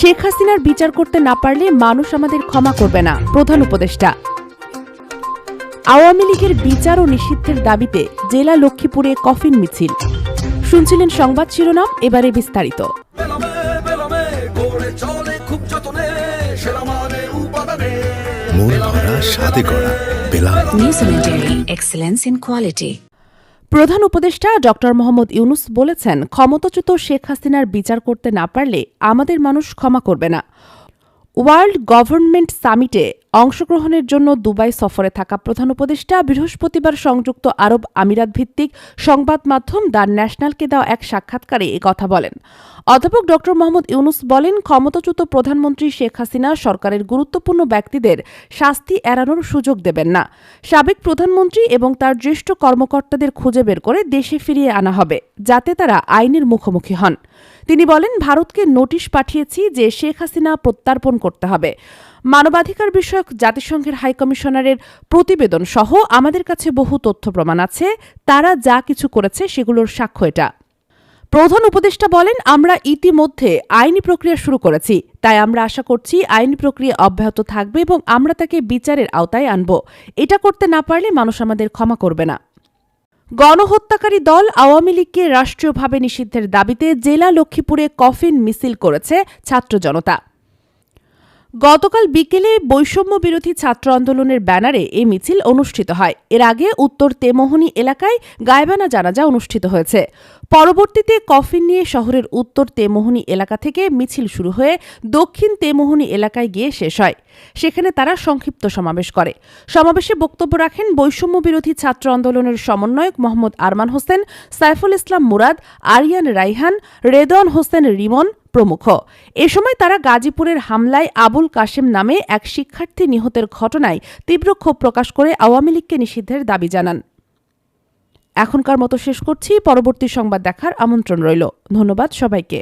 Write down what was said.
শেখ হাসিনার বিচার করতে না পারলে মানুষ আমাদের ক্ষমা করবে না প্রধান উপদেষ্টা। আওয়ামী লীগের বিচার ও নিষিদ্ধের দাবিতে জেলা লক্ষ্মীপুরে কফিন মিছিল। শুনছিলেন সংবাদ শিরোনাম এবারে বিস্তারিত। মানে ভরা excellence in quality. প্রধান উপদেষ্টা ড মোহাম্মদ ইউনুস বলেছেন, ক্ষমতাচ্যুত শেখ হাসিনার বিচার করতে না পারলে আমাদের মানুষ ক্ষমা করবে না। ওয়ার্ল্ড গভর্নমেন্ট সামিটে অংশগ্রহণের জন্য দুবাই সফরে থাকা প্রধান উপদেষ্টা বৃহস্পতিবার সংযুক্ত আরব আমিরাত ভিত্তিক সংবাদ মাধ্যম দ্য ন্যাশনালকে দেওয়া এক সাক্ষাৎকারে কথা বলেন। অধ্যাপক ড. মোহাম্মদ ইউনুস বলেন, ক্ষমতাচ্যুত প্রধানমন্ত্রী শেখ হাসিনা সরকারের গুরুত্বপূর্ণ ব্যক্তিদের শাস্তি এড়ানোর সুযোগ দেবেন না। সাবেক প্রধানমন্ত্রী এবং তার জ্যেষ্ঠ কর্মকর্তাদের খুঁজে বের করে দেশে ফিরিয়ে আনা হবে, যাতে তারা আইনের মুখোমুখি হন। তিনি বলেন, ভারতকে নোটিশ পাঠিয়েছি যে শেখ হাসিনা প্রত্যার্পণ করতে হবে। মানবাধিকার বিষয়ক জাতিসংঘের হাইকমিশনারের প্রতিবেদন সহ আমাদের কাছে বহু তথ্য প্রমাণ আছে। তারা যা কিছু করেছে সেগুলোর সাক্ষ্য এটা। প্রধান উপদেষ্টা বলেন, আমরা ইতিমধ্যে আইনি প্রক্রিয়া শুরু করেছি। তাই আমরা আশা করছি আইনি প্রক্রিয়া অব্যাহত থাকবে এবং আমরা তাকে বিচারের আওতায় আনব। এটা করতে না পারলে মানুষ আমাদের ক্ষমা করবে না। গণহত্যাকারী দল আওয়ামী লীগকে রাষ্ট্রীয়ভাবে নিষিদ্ধের দাবিতে জেলা লক্ষ্মীপুরে কফিন মিছিল করেছে ছাত্র জনতা। গতকাল বিকেলে বৈষম্য বিরোধী ছাত্র আন্দোলনের ব্যানারে এই মিছিল অনুষ্ঠিত হয়। এর আগে উত্তর তেমোহনী এলাকায় গায়বানা জানাজা অনুষ্ঠিত হয়েছে। পরবর্তীতে কফিন নিয়ে শহরের উত্তর তেমোহনী এলাকা থেকে মিছিল শুরু হয়ে দক্ষিণ তেমোহনী এলাকায় গিয়ে শেষ হয়। সেখানে তারা সংক্ষিপ্ত সমাবেশ করে। সমাবেশে বক্তব্য রাখেন বৈষম্য বিরোধী ছাত্র আন্দোলনের সমন্বয়ক মোহাম্মদ আরমান হোসেন, সাইফুল ইসলাম মুরাদ, আরিয়ান রাইহান, রেদওয়ান হোসেন রিমন প্রমুখ। এ সময় তারা গাজীপুরের হামলায় আবুল কাশেম নামে এক শিক্ষার্থী নিহতের ঘটনায় তীব্র ক্ষোভ প্রকাশ করে আওয়ামী লীগকে নিষিদ্ধের দাবি জানান। এখনকার মতো শেষ করছি। পরবর্তী সংবাদ দেখার আমন্ত্রণ রইল। ধন্যবাদ সবাইকে।